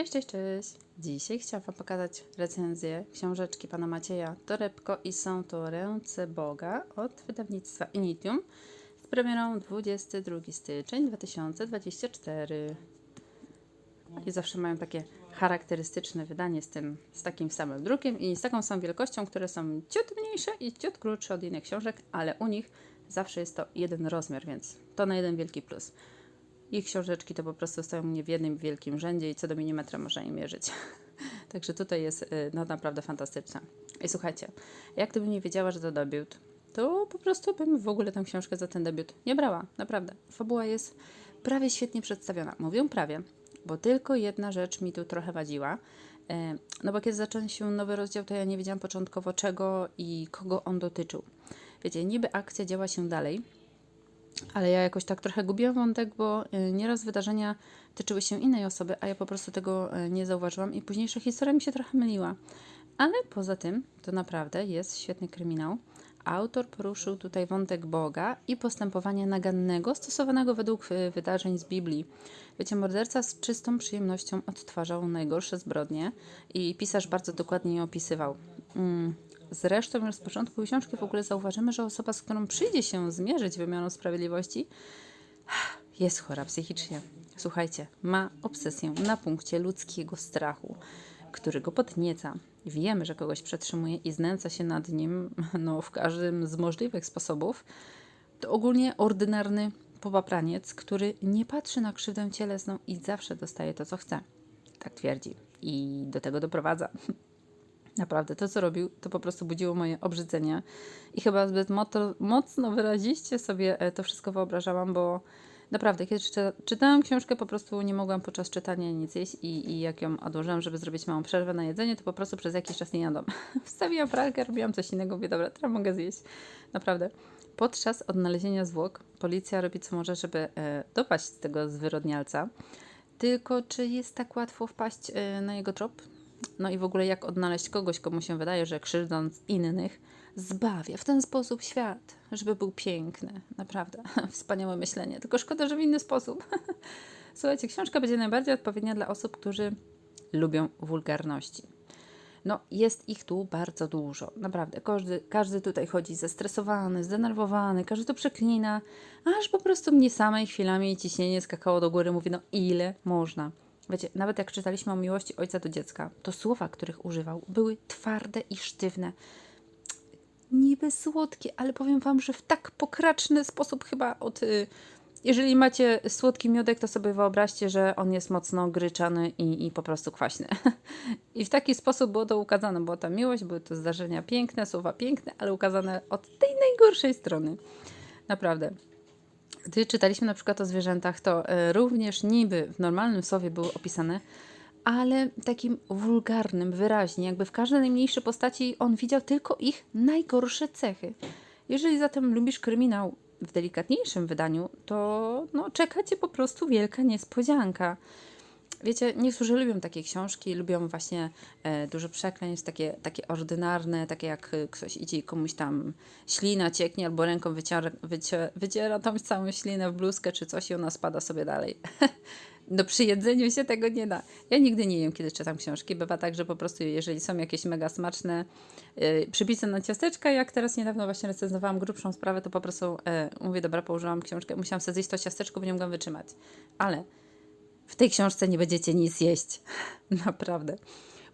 Cześć, cześć, cześć. Dzisiaj chciałam Wam pokazać recenzję książeczki Pana Macieja Torebko i są to Ręce Boga od wydawnictwa Initium z premierą 22 styczeń 2024. I zawsze mają takie charakterystyczne wydanie z, tym, z takim samym drukiem i z taką samą wielkością, które są ciut mniejsze i ciut krótsze od innych książek, ale u nich zawsze jest to jeden rozmiar, więc to na jeden wielki plus. Ich książeczki to po prostu stoją mnie w jednym wielkim rzędzie i co do milimetra można je mierzyć. Także tutaj jest y, no, naprawdę fantastyczne. I słuchajcie, jak gdybym nie wiedziała, że to debiut, to po prostu bym w ogóle tę książkę za ten debiut nie brała. Naprawdę. Fabuła jest prawie świetnie przedstawiona. Mówię prawie, bo tylko jedna rzecz mi tu trochę wadziła. E, No bo kiedy zaczął się nowy rozdział, to ja nie wiedziałam początkowo czego i kogo on dotyczył. Wiecie, niby akcja działa się dalej, ale ja jakoś tak trochę gubiłam wątek, bo y, nieraz wydarzenia tyczyły się innej osoby, a ja po prostu tego y, nie zauważyłam i późniejsza historia mi się trochę myliła. Ale poza tym, to naprawdę jest świetny kryminał. Autor poruszył tutaj wątek Boga i postępowania nagannego stosowanego według y, wydarzeń z Biblii. Wiecie, morderca z czystą przyjemnością odtwarzał najgorsze zbrodnie i pisarz bardzo dokładnie je opisywał. Mm, Zresztą już z początku książki w ogóle zauważymy, że osoba, z którą przyjdzie się zmierzyć wymianą sprawiedliwości, jest chora psychicznie. Słuchajcie, ma obsesję na punkcie ludzkiego strachu, który go podnieca. Wiemy, że kogoś przetrzymuje i znęca się nad nim no, w każdym z możliwych sposobów. To ogólnie ordynarny popapraniec, który nie patrzy na krzywdę cielesną i zawsze dostaje to, co chce. Tak twierdzi. I do tego doprowadza. Naprawdę, to co robił, to po prostu budziło moje obrzydzenie i chyba zbyt mocno wyraziście sobie e, to wszystko wyobrażałam, bo naprawdę, kiedy czyta, czytałam książkę, po prostu nie mogłam podczas czytania nic jeść i, i jak ją odłożyłam, żeby zrobić małą przerwę na jedzenie, to po prostu przez jakiś czas nie jadłam. Wstawiłam pralkę, robiłam coś innego, mówię, dobra, teraz mogę zjeść. Naprawdę. Podczas odnalezienia zwłok policja robi co może, żeby e, dopaść tego zwyrodnialca. Tylko czy jest tak łatwo wpaść e, na jego trop? No i w ogóle jak odnaleźć kogoś, komu się wydaje, że krzywdząc innych, zbawia w ten sposób świat, żeby był piękny. Naprawdę, wspaniałe myślenie. Tylko szkoda, że w inny sposób. Słuchajcie, książka będzie najbardziej odpowiednia dla osób, którzy lubią wulgarności. No, jest ich tu bardzo dużo. Naprawdę, każdy, każdy tutaj chodzi zestresowany, zdenerwowany, każdy to przeklina, aż po prostu mnie samej chwilami ciśnienie skakało do góry. Mówi, no ile można? Wiecie, nawet jak czytaliśmy o miłości ojca do dziecka, to słowa, których używał, były twarde i sztywne. Niby słodkie, ale powiem Wam, że w tak pokraczny sposób chyba od... Y, jeżeli macie słodki miodek, to sobie wyobraźcie, że on jest mocno gryczany i, i po prostu kwaśny. I w taki sposób było to ukazane. Była ta miłość, były to zdarzenia piękne, słowa piękne, ale ukazane od tej najgorszej strony. Naprawdę. Gdy czytaliśmy na przykład o zwierzętach, to e, również niby w normalnym słowie były opisane, ale takim wulgarnym, wyraźnie, jakby w każdej najmniejszej postaci on widział tylko ich najgorsze cechy. Jeżeli zatem lubisz kryminał w delikatniejszym wydaniu, to no, czeka cię po prostu wielka niespodzianka. Wiecie, niektórzy lubią takie książki, lubią właśnie e, dużo przekleństw, takie, takie ordynarne, takie jak e, ktoś idzie i komuś tam ślina cieknie albo ręką wyciera, wyciera, wyciera tą całą ślinę w bluzkę czy coś i ona spada sobie dalej. No przy jedzeniu się tego nie da. Ja nigdy nie jem, kiedy czytam książki. Bywa tak, że po prostu jeżeli są jakieś mega smaczne yy, przypisy na ciasteczka, jak teraz niedawno właśnie recenzowałam grubszą sprawę, to po prostu yy, mówię, dobra, położyłam książkę, musiałam sobie zjeść to ciasteczko, bo nie mogłam wytrzymać. Ale w tej książce nie będziecie nic jeść. Naprawdę.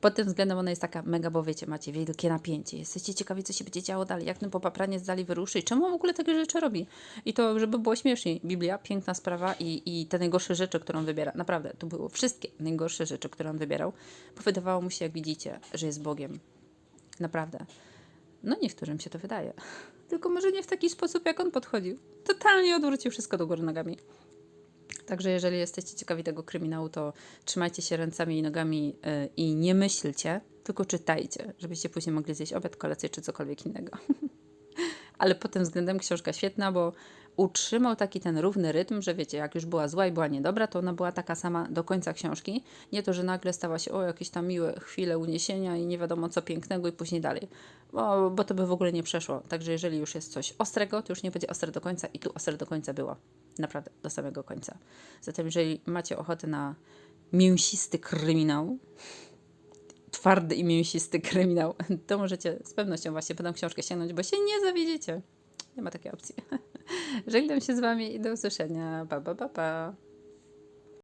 Pod tym względem ona jest taka mega, bo wiecie, macie wielkie napięcie. Jesteście ciekawi, co się będzie działo dalej, jak ten popapraniec dalej wyruszy i czemu w ogóle takie rzeczy robi. I to, żeby było śmieszniej. Biblia, piękna sprawa i, i te najgorsze rzeczy, które on wybiera. Naprawdę, tu były wszystkie najgorsze rzeczy, które on wybierał. Bo wydawało mu się, jak widzicie, że jest Bogiem. Naprawdę. No niektórym się to wydaje. Tylko może nie w taki sposób, jak on podchodził. Totalnie odwrócił wszystko do góry nogami. Także jeżeli jesteście ciekawi tego kryminału, to trzymajcie się ręcami i nogami yy, i nie myślcie, tylko czytajcie, żebyście później mogli zjeść obiad, kolację czy cokolwiek innego. Ale pod tym względem książka świetna, bo utrzymał taki ten równy rytm, że wiecie, jak już była zła i była niedobra, to ona była taka sama do końca książki. Nie to, że nagle stała się o jakieś tam miłe chwile uniesienia i nie wiadomo co pięknego i później dalej, bo, bo to by w ogóle nie przeszło. Także jeżeli już jest coś ostrego, to już nie będzie ostre do końca i tu ostre do końca było. Naprawdę, do samego końca. Zatem jeżeli macie ochotę na mięsisty kryminał, twardy i mięsisty kryminał, to możecie z pewnością właśnie po tą książkę sięgnąć, bo się nie zawiedziecie. Nie ma takiej opcji. Żegnam się z Wami i do usłyszenia. Pa, pa, pa, pa.